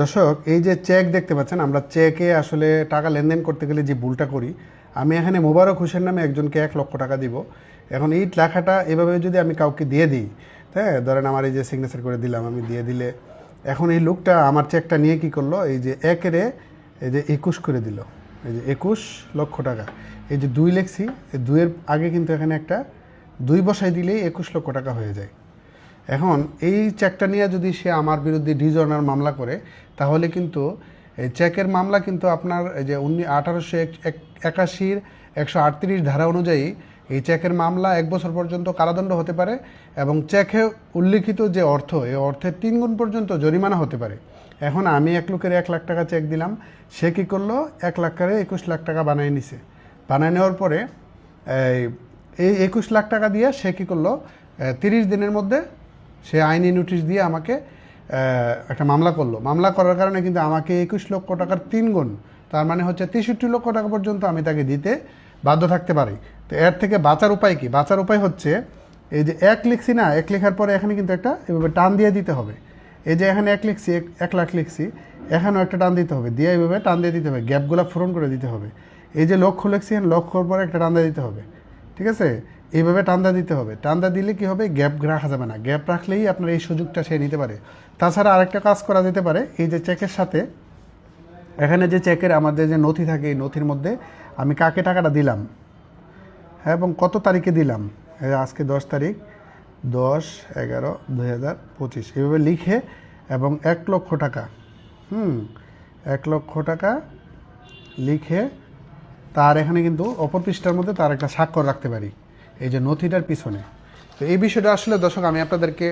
দর্শক, এই যে চেক দেখতে পাচ্ছেন, আমরা চেকে আসলে টাকা লেনদেন করতে গেলে যে ভুলটা করি, আমি এখানে মোবারক হোসেন নামে একজনকে এক লক্ষ টাকা দিব। এখন এই লেখাটা এভাবে যদি আমি কাউকে দিয়ে দিই হ্যাঁ ধরেন আমার এই যে সিগনেচার করে দিলাম, আমি দিয়ে দিলে, এখন এই লোকটা আমার চেকটা নিয়ে কি করল? এই যে একেরে এই যে একুশ করে দিল। এই যে একুশ লক্ষ টাকা। এই যে দুই লেখছি দুইয়ের আগে কিন্তু এখানে একটা দুই বসাই দিলেই একুশ লক্ষ টাকা হয়ে যায়। এখন এই চেকটা নিয়ে যদি সে আমার বিরুদ্ধে ডিজনার মামলা করে, তাহলে কিন্তু এই চেকের মামলা কিন্তু আপনার এই যে উনি আঠারোশো একাশির একশো আটত্রিশ ধারা অনুযায়ী এই চেকের মামলা এক বছর পর্যন্ত কারাদণ্ড হতে পারে এবং চেকে উল্লিখিত যে অর্থ, এই অর্থের তিন গুণ পর্যন্ত জরিমানা হতে পারে। এখন আমি এক লোকের এক লাখ টাকা চেক দিলাম, সে কী করল? এক লাখ করে একুশ লাখ টাকা বানিয়ে নিছে। বানিয়ে নেওয়ার পরে এই একুশ লাখ টাকা দিয়ে সে কী করল? তিরিশ দিনের মধ্যে সে আইনি নোটিশ দিয়ে আমাকে একটা মামলা করল। মামলা করার কারণে কিন্তু আমাকে একুশ লক্ষ টাকার তিন গুণ, তার মানে হচ্ছে তেষট্টি লক্ষ টাকা পর্যন্ত আমি তাকে দিতে বাধ্য থাকতে পারি। তো এর থেকে বাঁচার উপায় কি? বাঁচার উপায় হচ্ছে, এই যে এক লিখছি না, এক লেখার পরে এখানে কিন্তু একটা এভাবে টান দিয়ে দিতে হবে। এই যে এখানে এক লিখছি, এক- লাখ লিখছি, এখানেও একটা টান দিতে হবে। দিয়ে এইভাবে টান দিয়ে দিতে হবে, গ্যাপগুলো পূরণ করে দিতে হবে। এই যে লক্ষ্য লিখছি, লক্ষ্যর পরে একটা টান দিয়ে দিতে হবে। ঠিক আছে? এইভাবে টান্দা দিতে হবে। টান্দা দিলে কি হবে? গ্যাপ রাখা যাবে না। গ্যাপ রাখলেই আপনার এই সুযোগটা সে নিতে পারে। তাছাড়া আরেকটা কাজ করা যেতে পারে, এই যে চেকের সাথে, এখানে যে চেকের আমাদের যে নথি থাকে, এই নথির মধ্যে আমি কাকে টাকাটা দিলাম? হ্যাঁ এবং কত তারিখে দিলাম? আজকে দশ তারিখ, দশ, এগারো, দুই হাজার পঁচিশ। এভাবে লিখে এবং এক লক্ষ টাকা, হুম, এক লক্ষ টাকা লিখে তার এখানে কিন্তু অপর পৃষ্ঠার মধ্যে তার একটা স্বাক্ষর রাখতে পারি। এই যে নথিটার পিছনে। তো এই বিষয়টা আসলে দর্শক আমি আপনাদেরকে